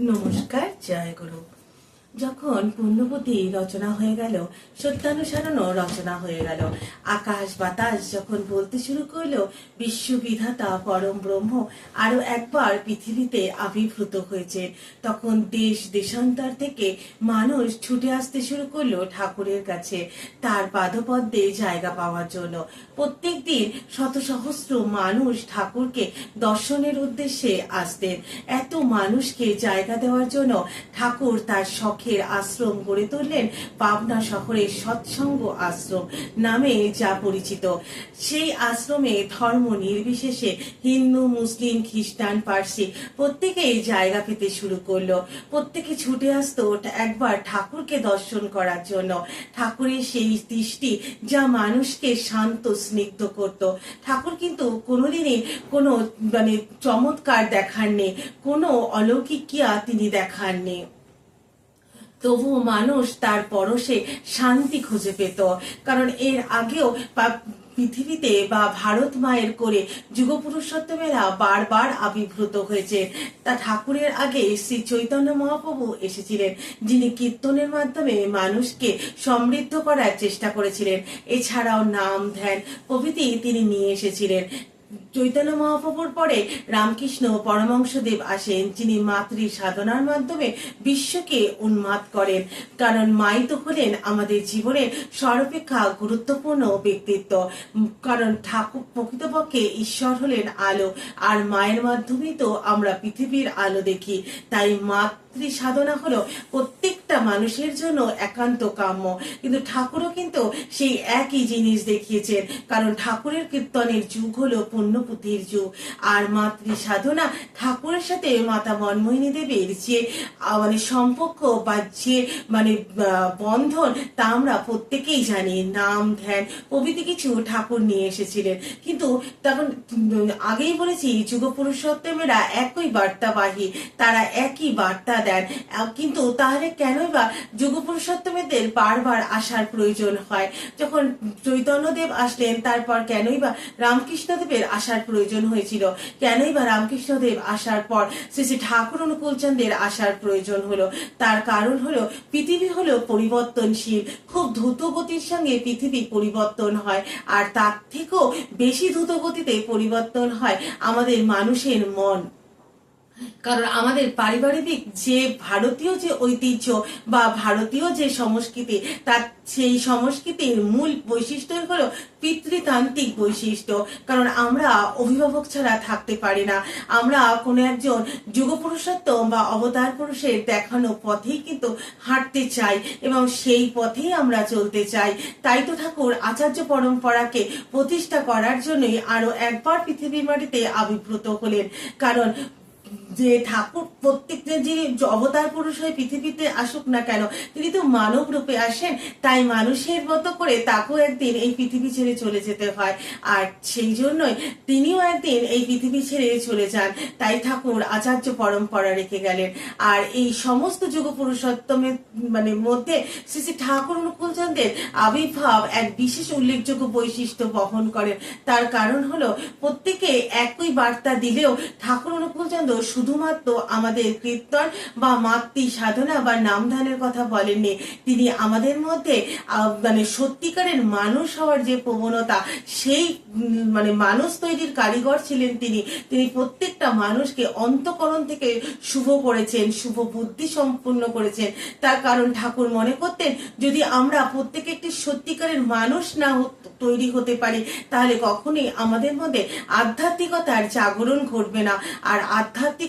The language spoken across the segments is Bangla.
নমস্কার জয় গুরু। যখন পুণ্যবতী রচনা হয়ে গেল, সত্যানুসারণও রচনা হয়ে গেল। আকাশ বাতাস যখন বলতে শুরু করল, বিশ্ববিধাতা পরম ব্রহ্ম আরও একবার পৃথিবীতে আবির্ভূত হয়েছে। তখন দেশ দেশান্তর থেকে মানুষ ছুটে আসতে শুরু করল ঠাকুরের কাছে। তার পাদপদ্মে জায়গা পাওয়ার জন্য। প্রত্যেক দিন শত সহস্র মানুষ ঠাকুরকে দর্শনের উদ্দেশ্যে আসতেন। এত মানুষকে জায়গা দেওয়ার জন্য ঠাকুর তার শখের আশ্রম গড়ে তুললেন পাবনা শহরের সৎসঙ্গ আশ্রম নামে যা পরিচিত। সেই আশ্রমে ধর্ম নির্বিশেষে হিন্দু, মুসলিম, খ্রিস্টান, পার্সি প্রত্যেকেই জায়গা পেতে শুরু করল। প্রত্যেকে ছুটে আসতো একবার ঠাকুরকে দর্শন করার জন্য। ঠাকুরের সেই দৃষ্টি যা মানুষকে শান্ত, স্নিগ্ধ করত। ঠাকুর কিন্তু কোনোদিনই কোনো মানে চমৎকার দেখাননি, কোনো অলৌকিক কিয়া তিনি দেখাননি। তবুও মানুষ তার পরশে শান্তি খুঁজে পেত। কারণ এর আগেও পৃথিবীতে বা ভারত মায়ের করে যুগপুরুষোত্তমেরা বারবার আবির্ভূত হয়েছে। তা ঠাকুরের আগে শ্রী চৈতন্য মহাপ্রভু এসেছিলেন, যিনি কীর্তনের মাধ্যমে মানুষকে সমৃদ্ধ করার চেষ্টা করেছিলেন। এছাড়াও নাম, ধ্যান প্রভৃতি তিনি নিয়ে এসেছিলেন। চৈতন্য মহাপ্রভুর পরে রামকৃষ্ণ পরমংশদেব আসেন, যিনি মাতৃ সাধনার মাধ্যমে বিশ্বকে উন্মাদ করেন। কারণ মাই তো হলেন আমাদের জীবনের সর্বাপেক্ষা গুরুত্বপূর্ণ ব্যক্তিত্ব। কারণ ঠাকুর প্রকৃতপক্ষে ঈশ্বর হলেন আলো, আর মায়ের মাধ্যমেই তো আমরা পৃথিবীর আলো দেখি। তাই মাতৃ সাধনা হলো প্রত্যেকটা মানুষের জন্য একান্ত কাম্য। কিন্তু ঠাকুরও কিন্তু সেই একই জিনিস দেখিয়েছেন। কারণ ঠাকুরের কীর্তনের যুগ হলো পুণ্যপুতির যুগ। আর মাতৃ সাধনা ঠাকুরের সাথে মাতা মনমোহিনী দেবীর যে মানে সম্পর্ক বা যে মানে বন্ধন তা আমরা প্রত্যেকেই জানি। নাম, ধ্যান, প্রভৃতি কিছু ঠাকুর নিয়ে এসেছিলেন। কিন্তু তখন আগেই বলেছি যুগ পুরুষোত্তমেরা একই বার্তাবাহী। তারা একই বার্তা দেন। কিন্তু তাহলে কেনই বা যুগ পুরুষোত্তমেদের বারবার আসার প্রয়োজন হয়। যখন চৈতন্যদেব আসলেন, তারপর কেনই বা রামকৃষ্ণদেবের আসার প্রয়োজন হয়েছিল? কেনই বা রামকৃষ্ণদেব আসার পর শ্রী শ্রী ঠাকুর অনুকূলচন্দ্রের আসার প্রয়োজন হলো? তার কারণ হলো, পৃথিবী হলো পরিবর্তনশীল। খুব দ্রুত গতির সঙ্গে পৃথিবী পরিবর্তন হয়। আর তার থেকেও বেশি দ্রুত গতিতে পরিবর্তন হয় আমাদের মানুষের মন। কারণ আমাদের পারিবারিক যে ভারতীয় যে ঐতিহ্য বা ভারতীয় যে সংস্কৃতি, তার সেই সংস্কৃতির মূল বৈশিষ্ট্য হলো পিতৃতান্ত্রিক বৈশিষ্ট্য। কারণ আমরা অভিভাবক ছাড়া থাকতে পারি না। আমরা কোনো একজন যুগপুরুষত্ব বা অবতার পুরুষের দেখানো পথেই কিন্তু হাঁটতে চাই এবং সেই পথেই আমরা চলতে চাই। তাই তো ঠাকুর, আচার্য পরম্পরাকে প্রতিষ্ঠা করার জন্যই আরও একবার পৃথিবীর মাটিতে আবির্ভূত হলেন। কারণ যে ঠাকুর প্রত্যেকটা যে অবতার পুরুষ হয়ে পৃথিবীতে আসুক না কেন, তিনি তো মানব রূপে আসেন, তাই মানুষের মতো করে তাকেও একদিন এই পৃথিবী ছেড়ে চলে যেতে হয়। আর সেই জন্যই তিনিও একদিন এই পৃথিবী ছেড়ে চলে যান। তাই ঠাকুর আচার্য পরম্পরা রেখে গেলেন। আর এই সমস্ত যুগ পুরুষোত্তমের মানে মধ্যে শ্রী শ্রী ঠাকুর অনুকূলচন্দ্রের আবির্ভাব এক বিশেষ উল্লেখযোগ্য বৈশিষ্ট্য বহন করেন। তার কারণ হলো, প্রত্যেকে একই বার্তা দিলেও ঠাকুর অনুকূলচন্দ্র শুধুমাত্র আমাদের কীর্তন বা মাতৃ সাধনা বা নামধানের কথা বলেননি। তিনি আমাদের মধ্যে মানে সত্যিকারের মানুষ হওয়ার যে প্রবণতা, সেই মানে মানুষ তৈরির কারিগর ছিলেন তিনি। তিনি প্রত্যেকটা মানুষকে অন্তকরণ থেকে শুভ করেছেন, শুভ বুদ্ধি সম্পূর্ণ করেছেন। তার কারণ ঠাকুর মনে করতেন, যদি আমরা প্রত্যেকে একটি সত্যিকারের মানুষ না তৈরি হতে পারি, তাহলে কখনোই আমাদের মধ্যে আধ্যাত্মিকতার জাগরণ ঘটবে না। আর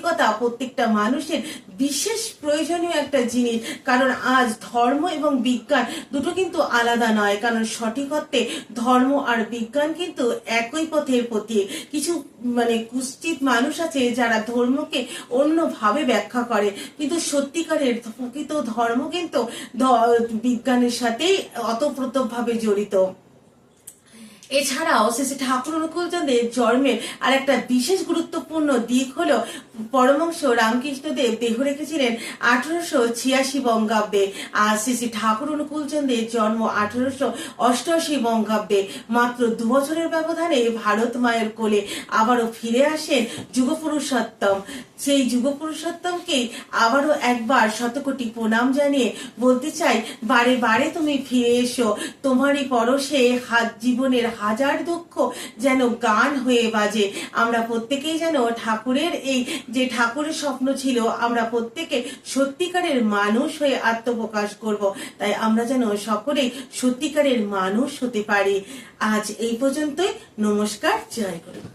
আধ্যাত্মিকতা প্রত্যেকটা মানুষের বিশেষ প্রয়োজনীয় একটা জিনিস। কারণ আজ ধর্ম এবং বিজ্ঞান দুটো কিন্তু আলাদা নয়। কারণ সঠিক অর্থে ধর্ম আর বিজ্ঞান কিন্তু একই পথের প্রতি কিছু মানে কুষ্ঠিত মানুষ আছে যারা ধর্মকে অন্যভাবে ব্যাখ্যা করে। কিন্তু সত্যিকারের প্রকৃত ধর্ম কিন্তু বিজ্ঞানের সাথেই অতপ্রতভাবে জড়িত। এছাড়াও শ্রী ঠাকুর অনুকূলচন্দ্রের জন্মের আর একটা বিশেষ গুরুত্বপূর্ণ দিক হলো পরমংশ রামকৃষ্ণদেব দেহ রেখেছিলেন আঠারোশো ছিয়াশি বঙ্গাব্দে। আর শ্রী শ্রী ঠাকুর অনুকূলচন্দ্রের জন্ম আঠারোশো অষ্টআশি বঙ্গাব্দে। মাত্র দু বছরের ব্যবধানে ভারত মায়ের কোলে আবারও ফিরে আসেন যুগপুরুষোত্তম। সেই যুগপুরুষোত্তমকে আবারও একবার শতকোটি প্রণাম জানিয়ে বলতে চাই, বারে বারে তুমি ফিরে এসো। তোমারই পরশে হাত জীবনের হাজার দুঃখ যেন গান হয়ে বাজে। আমরা প্রত্যেকেই যেন ঠাকুরের এই যে ঠাকুরের স্বপ্ন ছিল, আমরা প্রত্যেকে সত্যিকারের মানুষ হয়ে আত্মপ্রকাশ করব। তাই আমরা যেন সকলেই সত্যিকারের মানুষ হতে পারি। আজ এই পর্যন্তই। নমস্কার, জয় গুরু।